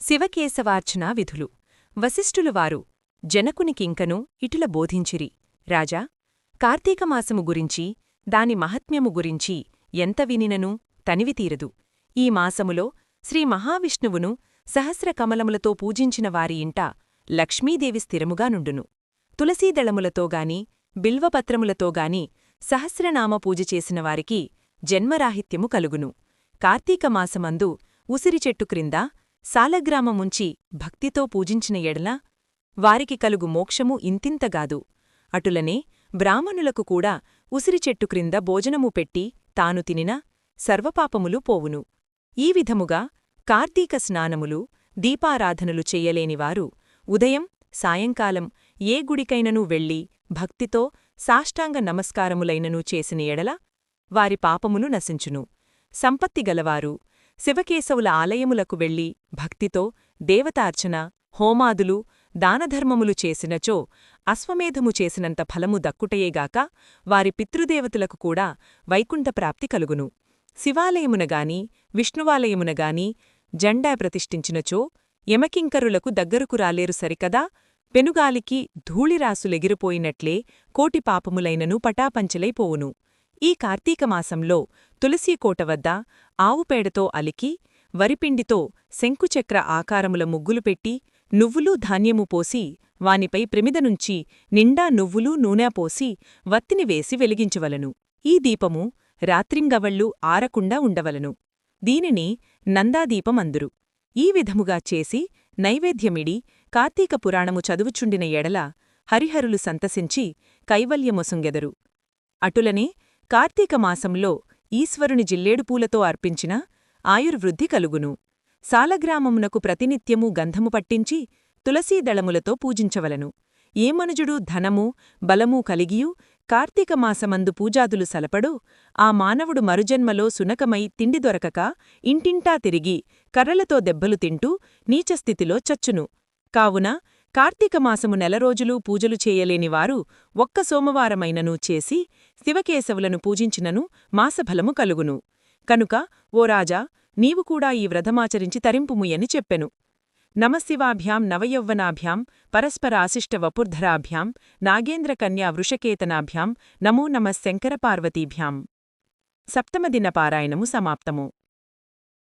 శివకేశవార్చనా విధులు. వశిష్ఠులువారు జనకునికింకను ఇటుల బోధించిరి. రాజా కార్తీకమాసము గురించి దాని మహత్మ్యము గురించి ఎంత వినినను తనివితీరదు ఈ మాసములో శ్రీ మహావిష్ణువును సహస్రకమలములతో పూజించిన వారి ఇంట లక్ష్మీదేవి స్థిరముగా నుండును. తులసీదళములతోగాని బిల్వపత్రములతోగాని సహస్రనామ పూజ చేసిన వారికి జన్మరాహిత్యము కలుగును. కార్తీకమాసమందు ఉసిరిచెట్టు క్రింద సాలగ్రామముంచి భక్తితో పూజించిన ఎడల వారికి కలుగు మోక్షము ఇంతింతగాదు అటులనే బ్రాహ్మణులకు కూడా ఉసిరిచెట్టు క్రింద భోజనము పెట్టి తాను తినిన సర్వపాపములు పోవును. ఈ విధముగా కార్తీక స్నానములు దీపారాధనలు చెయ్యలేనివారు ఉదయం సాయంకాలం ఏ గుడికైననూ వెళ్ళి భక్తితో సాష్టాంగ నమస్కారములైననూ చేసిన ఎడల వారి పాపములు నశించును. సంపత్తిగలవారు శివకేశవుల ఆలయములకు వెళ్ళి భక్తితో దేవతార్చన హోమాదులు దానధర్మములు చేసినచో అశ్వమేధము చేసినంత ఫలము దక్కుటయేగాక వారి పితృదేవతలకు కూడా వైకుంఠప్రాప్తి కలుగును. శివాలయమునగాని విష్ణువాలయమునగాని జెండా ప్రతిష్ఠించినచో యమకింకరులకు దగ్గరకు రాలేరు సరికదా? పెనుగాలికి ధూళిరాసులెగిరిపోయినట్లే కోటి పాపములైనను పటాపంచలైపోవును ఈ కార్తీకమాసంలో తులసీకోట వద్ద ఆవుపేడతో అలికి వరిపిండితో శంకుచక్ర ఆకారముల ముగ్గులు పెట్టి నువ్వులూ ధాన్యము పోసి వానిపై ప్రమిదనుంచి నిండా నువ్వులూ నూనె పోసి వత్తిని వేసి వెలిగించవలను. ఈ దీపము రాత్రింగవళ్ళు ఆరకుండా ఉండవలను. దీనిని నందాదీపమందురు. ఈ విధముగా చేసి నైవేద్యమిడి కార్తీక పురాణము చదువుచుండిన ఎడల హరిహరులు సంతసించి కైవల్యమొసుంగెదరు. అటులనే కార్తీకమాసంలో ఈశ్వరుని జిల్లేడుపూలతో అర్పించిన ఆయుర్వృద్ధి కలుగును. సాలగ్రామమునకు ప్రతినిత్యము గంధము పట్టించి తులసీదళములతో పూజించవలను. ఏ మనుజుడు ధనము బలమూ కలిగియూ కార్తీకమాసమందు పూజాదులు సలపడో ఆ మానవుడు మరుజన్మలో సునకమై తిండి దొరకక ఇంటింటా తిరిగి కర్రలతో దెబ్బలు తింటూ నీచస్థితిలో చచ్చును. కావున కార్తీకమాసము నెలరోజులూ పూజలు చేయలేనివారు ఒక్క సోమవారమైననూ చేసి శివకేశవులను పూజించినను మాసఫలము కలుగును. కనుక ఓ రాజా నీవు కూడా ఈ వ్రతమాచరించి తరింపుముయని చెప్పెను. నమశివాభ్యాం నవయౌవనాభ్యాం పరస్పరాశిష్ట వపుర్ధరాభ్యాం నాగేంద్రకన్యా వృషకేతనాభ్యాం నమో నమః శంకరపార్వతీభ్యాం. సప్తమదిన పారాయణము సమాప్తము.